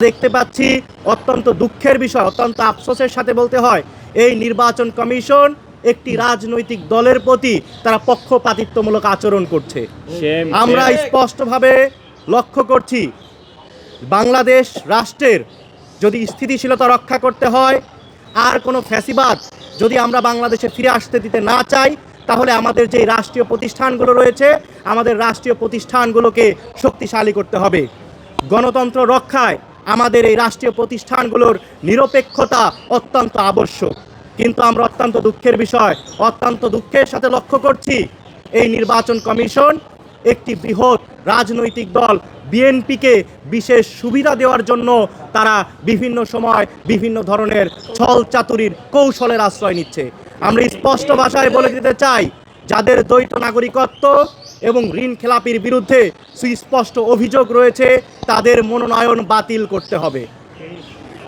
দেখতে পাচ্ছি অত্যন্ত দুঃখের বিষয় অত্যন্ত আফসোসের সাথে বলতে হয় এই নির্বাচন কমিশন একটি রাজনৈতিক দলের প্রতি তারা পক্ষপাতিত্বমূলক আচরণ করছে। আমরা স্পষ্টভাবে লক্ষ্য করছি বাংলাদেশ রাষ্ট্রের যদি স্থিতিশীলতা রক্ষা করতে হয় আর কোনো ফ্যাসিবাদ যদি আমরা বাংলাদেশে ফিরে আসতে দিতে না চাই তাহলে আমাদের যে রাষ্ট্রীয় প্রতিষ্ঠানগুলো রয়েছে আমাদের রাষ্ট্রীয় প্রতিষ্ঠানগুলোকে শক্তিশালী করতে হবে। গণতন্ত্র রক্ষায় আমাদের এই রাষ্ট্রীয় প্রতিষ্ঠানগুলোর নিরপেক্ষতা অত্যন্ত আবশ্যক। কিন্তু আমরা অত্যন্ত দুঃখের বিষয়, অত্যন্ত দুঃখের সাথে লক্ষ্য করছি, এই নির্বাচন কমিশন একটি বৃহৎ রাজনৈতিক দল, বিএনপিকে বিশেষ সুবিধা দেওয়ার জন্য তারা বিভিন্ন সময় বিভিন্ন ধরনের ছল চাতুরির কৌশলের আশ্রয় নিচ্ছে। আমরা স্পষ্ট ভাষায় বলে দিতে চাই, যাদের দ্বৈত নাগরিকত্ব এবং ঋণ খেলাপির বিরুদ্ধে সুস্পষ্ট অভিযোগ রয়েছে, তাদের মনোনয়ন বাতিল করতে হবে।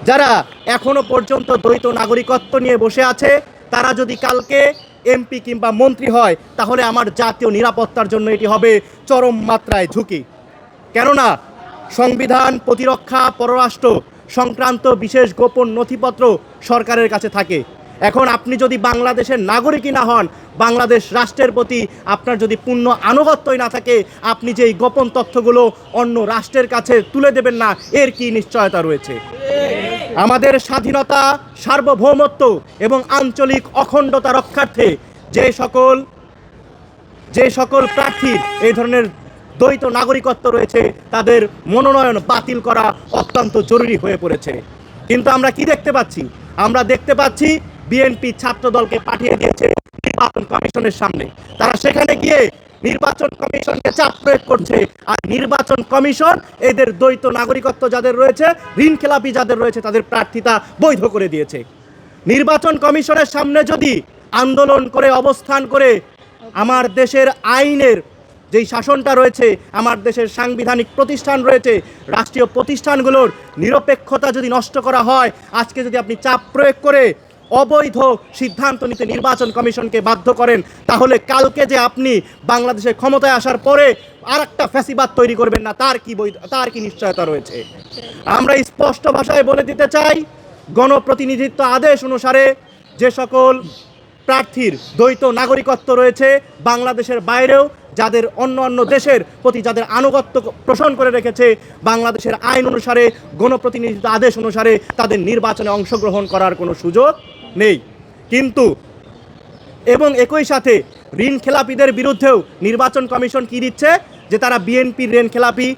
যারা এখনও পর্যন্ত দ্বৈত নাগরিকত্ব নিয়ে বসে আছে, তারা যদি কালকে এমপি কিংবা মন্ত্রী হয়, তাহলে আমার জাতীয় নিরাপত্তার জন্য এটি হবে চরম মাত্রায় ঝুঁকি। কেননা, সংবিধান প্রতিরক্ষা, পররাষ্ট্র সংক্রান্ত বিশেষ গোপন নথিপত্র সরকারের কাছে থাকে। এখন আপনি যদি বাংলাদেশের নাগরিকই না হন, বাংলাদেশ রাষ্ট্রের প্রতি আপনার যদি পূর্ণ আনুগত্যই না থাকে, আপনি যে গোপন তথ্যগুলো অন্য রাষ্ট্রের কাছে তুলে দেবেন না, এর কি নিশ্চয়তা রয়েছে? আমাদের স্বাধীনতা, সার্বভৌমত্ব এবং আঞ্চলিক অখণ্ডতা রক্ষার্থে যে সকল যে সকল প্রার্থীর এই ধরনের দ্বৈত নাগরিকত্ব রয়েছে, তাদের মনোনয়ন বাতিল করা অত্যন্ত জরুরি হয়ে পড়েছে। কিন্তু আমরা কি দেখতে পাচ্ছি? আমরা দেখতে পাচ্ছি বিএনপি ছাত্র দলকে পাঠিয়ে দিয়েছে নির্বাচন কমিশনের সামনে। তারা সেখানে গিয়ে নির্বাচন কমিশনকে চাপ প্রয়োগ করছে। আর নির্বাচন কমিশন এদের দ্বৈত নাগরিকত্ব যাদের রয়েছে ঋণ খেলাপি যাদের রয়েছে, তাদের প্রার্থিতা বৈধ করে দিয়েছে। নির্বাচন কমিশনের সামনে যদি আন্দোলন করে অবস্থান করে আমার দেশের আইনের যেই শাসনটা রয়েছে, আমার দেশের সাংবিধানিক প্রতিষ্ঠান রয়েছে, রাষ্ট্রীয় প্রতিষ্ঠানগুলোর নিরপেক্ষতা যদি নষ্ট করা হয়, আজকে যদি আপনি চাপ প্রয়োগ করে অবৈধ সিদ্ধান্ত নিতে নির্বাচন কমিশনকে বাধ্য করেন। তাহলে কালকে যে আপনি বাংলাদেশে ক্ষমতায় আসার পরে আর একটা ফ্যাসিবাদ তৈরি করবেন না, তার কি বৈধ তার কি নিশ্চয়তা রয়েছে? আমরা স্পষ্ট ভাষায় বলে দিতে চাই, গণপ্রতিনিধিত্ব আদেশ অনুসারে যে সকল প্রার্থীর দ্বৈত নাগরিকত্ব রয়েছে বাংলাদেশের বাইরেও, যাদের অন্য অন্য দেশের প্রতি যাদের আনুগত্য পোষণ করে রেখেছে, বাংলাদেশের আইন অনুসারে, গণপ্রতিনিধিত্ব আদেশ অনুসারে তাদের নির্বাচনে অংশগ্রহণ করার কোনো সুযোগ নেই। কিন্তু এবং একই সাথে ঋণ খেলাপিদের বিরুদ্ধেও নির্বাচন কমিশন কি দিচ্ছে? যে তারা বিএনপির ঋণ খেলাপি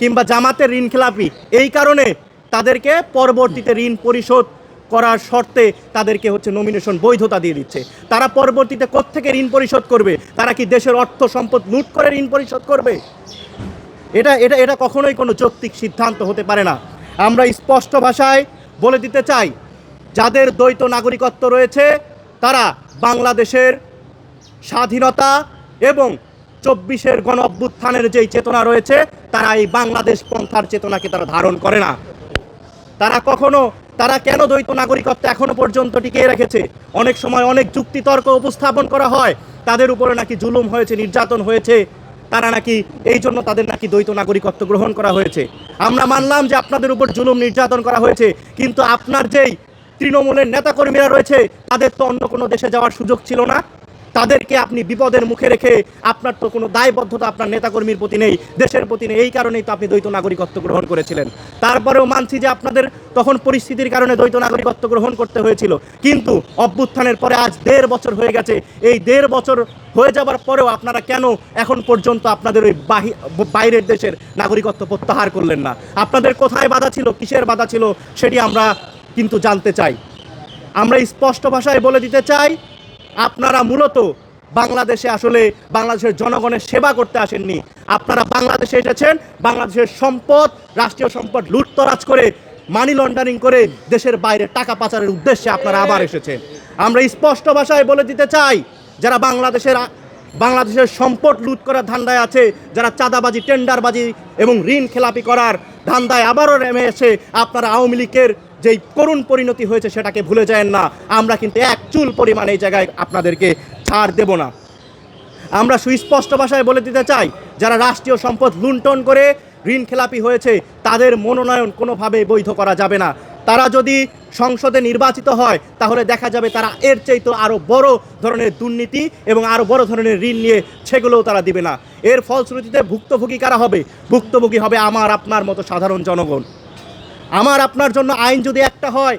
কিংবা জামাতের ঋণ খেলাপি, এই কারণে তাদেরকে পরবর্তীতে ঋণ পরিশোধ করার শর্তে তাদেরকে হচ্ছে নমিনেশন বৈধতা দিয়ে দিচ্ছে। তারা পরবর্তীতে কোত্থেকে ঋণ পরিশোধ করবে? তারা কি দেশের অর্থ সম্পদ লুট করে ঋণ পরিশোধ করবে? এটা এটা এটা কখনোই কোনো যৌক্তিক সিদ্ধান্ত হতে পারে না। আমরা স্পষ্ট ভাষায় বলে দিতে চাই যাদের দ্বৈত নাগরিকত্ব রয়েছে, তারা বাংলাদেশের স্বাধীনতা এবং চব্বিশের গণ অভ্যুত্থানের যেই চেতনা রয়েছে তারা এই বাংলাদেশ পন্থার চেতনাকে তারা ধারণ করে না। তারা কখনো, তারা কেন দ্বৈত নাগরিকত্ব এখনও পর্যন্ত টিকিয়ে রেখেছে? অনেক সময় অনেক যুক্তিতর্ক উপস্থাপন করা হয়, তাদের উপরে নাকি জুলুম হয়েছে, নির্যাতন হয়েছে, তারা নাকি এই জন্য তাদের নাকি দ্বৈত নাগরিকত্ব গ্রহণ করা হয়েছে। আমরা মানলাম যে আপনাদের উপর জুলুম, নির্যাতন করা হয়েছে, কিন্তু আপনার যেই তৃণমূলের নেতাকর্মীরা রয়েছে, তাদের তো অন্য কোনো দেশে যাওয়ার সুযোগ ছিল না। তাদেরকে আপনি বিপদের মুখে রেখে আপনার তো কোনো দায়বদ্ধতা আপনার নেতাকর্মীর প্রতি নেই, দেশের প্রতি নেই, এই কারণেই তো আপনি দ্বৈত নাগরিকত্ব গ্রহণ করেছিলেন। তারপরেও মানছি যে আপনাদের তখন পরিস্থিতির কারণে দ্বৈত নাগরিকত্ব গ্রহণ করতে হয়েছিল। কিন্তু অভ্যুত্থানের পরে আজ দেড় বছর হয়ে গেছে। এই দেড় বছর হয়ে যাবার পরেও আপনারা কেন এখন পর্যন্ত আপনাদের ওই বাইরের দেশের নাগরিকত্ব প্রত্যাহার করলেন না? আপনাদের কোথায় বাধা ছিল, কিসের বাধা ছিল, সেটি আমরা কিন্তু জানতে চাই। আমরা স্পষ্ট ভাষায় বলে দিতে চাই, আপনারা মূলত বাংলাদেশে আসলে বাংলাদেশের জনগণের সেবা করতে আসেননি। আপনারা বাংলাদেশে এসেছেন, বাংলাদেশের সম্পদ, রাষ্ট্রীয় সম্পদ লুটতরাজ করে মানি লন্ডারিং করে দেশের বাইরে টাকা পাচারের উদ্দেশ্যে আপনারা আবার এসেছেন। আমরা স্পষ্ট ভাষায় বলে দিতে চাই, যারা বাংলাদেশের বাংলাদেশের সম্পদ লুট করার ধান্দায় আছে, যারা চাঁদাবাজি, টেন্ডারবাজি এবং ঋণ খেলাপি করার ধান্দায় আবারও নেমে এসে আপনারা আওয়ামী লীগের যেই করুণ পরিণতি হয়েছে সেটাকে ভুলে যায় না। আমরা কিন্তু এক চুল পরিমাণ এই জায়গায় আপনাদেরকে ছাড় দেব না। আমরা সুস্পষ্ট ভাষায় বলে দিতে চাই, যারা রাষ্ট্রীয় সম্পদ লুণ্ঠন করে ঋণ খেলাপি হয়েছে, তাদের মনোনয়ন কোনোভাবে বৈধ করা যাবে না। তারা যদি সংসদে নির্বাচিত হয়, তাহলে দেখা যাবে তারা এর চাইতে আরও বড় ধরনের দুর্নীতি এবং আরও বড় ধরনের ঋণ নিয়ে সেগুলোও তারা দিবে না। এর ফলশ্রুতিতে ভুক্তভোগী কারা হবে? ভুক্তভোগী হবে আমার, আপনার মতো সাধারণ জনগণ। আমার আপনার জন্য আইন যদি একটা হয়,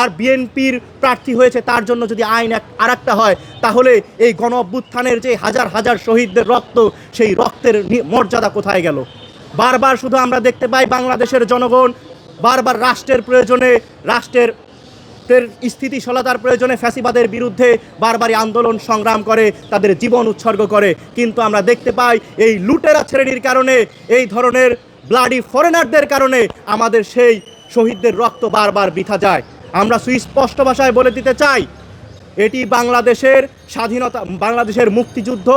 আর বিএনপির প্রার্থী হয়েছে তার জন্য যদি আইন আর একটা হয়, তাহলে এই গণ অভ্যুত্থানের যে হাজার হাজার শহীদদের রক্ত, সেই রক্তের মর্যাদা কোথায় গেল? বারবার শুধু আমরা দেখতে পাই বাংলাদেশের জনগণ বারবার রাষ্ট্রের প্রয়োজনে, রাষ্ট্রের স্থিতিশীলতার প্রয়োজনে ফ্যাসিবাদের বিরুদ্ধে বারবারই আন্দোলন সংগ্রাম করে, তাদের জীবন উৎসর্গ করে। কিন্তু আমরা দেখতে পাই এই লুটেরা শ্রেণির কারণে, এই ধরনের ব্লাডি ফরেনারদের কারণে আমাদের সেই শহীদদের রক্ত বারবার বৃথা যায়। আমরা সুস্পষ্ট ভাষায় বলে দিতে চাই, এটি বাংলাদেশের স্বাধীনতা, বাংলাদেশের মুক্তিযুদ্ধ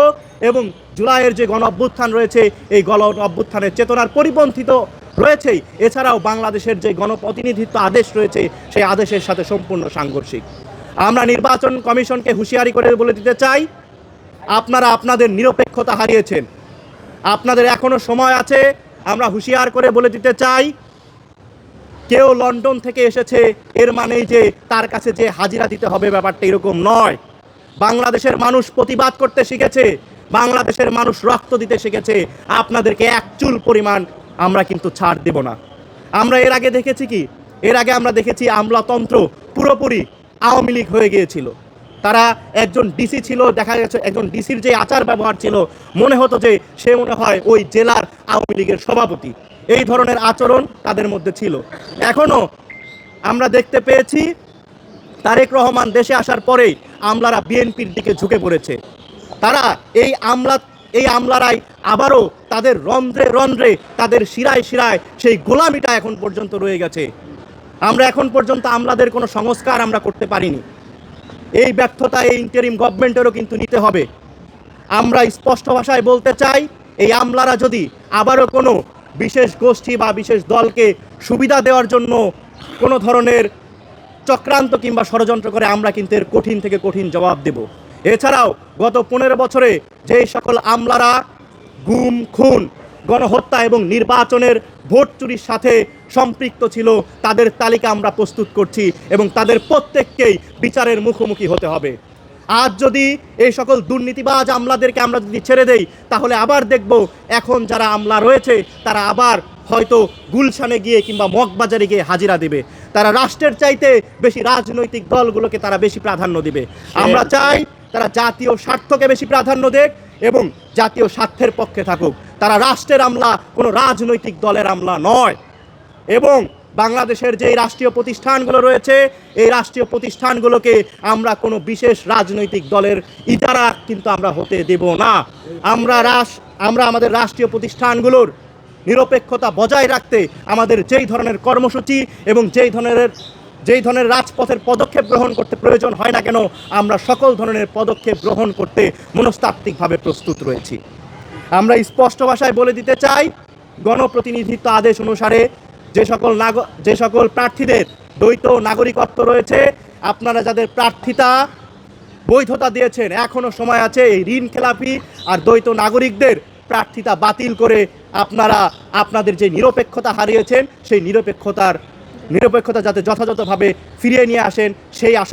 এবং জুলাইয়ের যে গণ অভ্যুত্থান রয়েছে, এই গণ অভ্যুত্থানের চেতনার পরিপন্থিত রয়েছেই। এছাড়াও বাংলাদেশের যে গণপ্রতিনিধিত্ব আদেশ রয়েছে, সেই আদেশের সাথে সম্পূর্ণ সাংঘর্ষিক। আমরা নির্বাচন কমিশনকে হুঁশিয়ারি করে বলে দিতে চাই, আপনারা আপনাদের নিরপেক্ষতা হারিয়েছেন। আপনাদের এখনও সময় আছে, আমরা হুঁশিয়ার করে বলে দিতে চাই কেউ লন্ডন থেকে এসেছে, এর মানেই যে তার কাছে যে হাজিরা দিতে হবে ব্যাপারটা এরকম নয়। বাংলাদেশের মানুষ প্রতিবাদ করতে শিখেছে, বাংলাদেশের মানুষ রক্ত দিতে শিখেছে। আপনাদেরকে এক চুল পরিমাণ আমরা কিন্তু ছাড় দেব না। আমরা এর আগে দেখেছি কি? এর আগে আমরা দেখেছি আমলাতন্ত্র পুরোপুরি আওয়ামী লীগ হয়ে গিয়েছিল। তারা একজন ডিসি ছিল, দেখা গেছে একজন ডিসির যে আচার ব্যবহার ছিল, মনে হতো যে সে মনে হয় ওই জেলার আওয়ামী লীগের সভাপতি। এই ধরনের আচরণ তাদের মধ্যে ছিল। এখনও আমরা দেখতে পেয়েছি, তারেক রহমান দেশে আসার পরেই আমলারা বিএনপির দিকে ঝুঁকে পড়েছে। তারা এই আমলা, এই আমলারাই আবারও তাদের রন্ধ্রে রন্ধ্রে, তাদের শিরায় শিরায় সেই গোলামিটা এখন পর্যন্ত রয়ে গেছে। আমরা এখন পর্যন্ত আমলাদের কোনো সংস্কার আমরা করতে পারিনি। এই ব্যর্থতা এই ইন্টারিম গভর্নমেন্টেরও কিন্তু নিতে হবে। আমরা স্পষ্ট ভাষায় বলতে চাই, এই আমলারা যদি আবারও কোনো বিশেষ গোষ্ঠী বা বিশেষ দলকে সুবিধা দেওয়ার জন্য কোনো ধরনের চক্রান্ত কিংবা ষড়যন্ত্র করে আমরা কিন্তু এর কঠিন থেকে কঠিন জবাব দেব। এছাড়াও গত পনেরো বছরে যেই সকল আমলারা গুম, খুন, গণহত্যা এবং নির্বাচনের ভোট চুরির সাথে সম্পৃক্ত ছিল, তাদের তালিকা আমরা প্রস্তুত করছি এবং তাদের প্রত্যেককেই বিচারের মুখোমুখি হতে হবে। আজ যদি এই সকল দুর্নীতিবাজ আমলাদেরকে আমরা যদি ছেড়ে দেই তাহলে আবার দেখব এখন যারা আমলা রয়েছে তারা আবার হয়তো গুলশানে গিয়ে কিংবা মগবাজারে গিয়ে হাজিরা দেবে। তারা রাষ্ট্রের চাইতে বেশি রাজনৈতিক দলগুলোকে তারা বেশি প্রাধান্য দিবে। আমরা চাই তারা জাতীয় স্বার্থকে বেশি প্রাধান্য দেখ এবং জাতীয় স্বার্থের পক্ষে থাকুক। তারা রাষ্ট্রের আমলা কোনো রাজনৈতিক দলের আমলা নয়। এবং বাংলাদেশের যে রাষ্ট্রীয় প্রতিষ্ঠানগুলো রয়েছে, এই রাষ্ট্রীয় প্রতিষ্ঠানগুলোকে আমরা কোনো বিশেষ রাজনৈতিক দলের ইজারা কিন্তু আমরা হতে দেব না। আমরা রাস, আমরা আমাদের রাষ্ট্রীয় প্রতিষ্ঠানগুলোর নিরপেক্ষতা বজায় রাখতে আমাদের যেই ধরনের কর্মসূচি এবং যেই ধরনের যেই ধরনের রাজপথের পদক্ষেপ গ্রহণ করতে প্রয়োজন হয় না কেন, আমরা সকল ধরনের পদক্ষেপ গ্রহণ করতে মনস্তাত্ত্বিকভাবে প্রস্তুত রয়েছি। আমরা স্পষ্ট ভাষায় বলে দিতে চাই, গণপ্রতিনিধিত্ব আদেশ অনুসারে যে সকল যে সকল প্রার্থীদের দ্বৈত নাগরিকত্ব রয়েছে, আপনারা যাদের প্রার্থিতা বৈধতা দিয়েছেন এখনও সময় আছে এই ঋণ খেলাপি আর দ্বৈত নাগরিকদের প্রার্থিতা বাতিল করে আপনারা আপনাদের যে নিরপেক্ষতা হারিয়েছেন, সেই নিরপেক্ষতার নিরপেক্ষতা যাতে যথাযথভাবে ফিরিয়ে নিয়ে আসেন, সেই আশা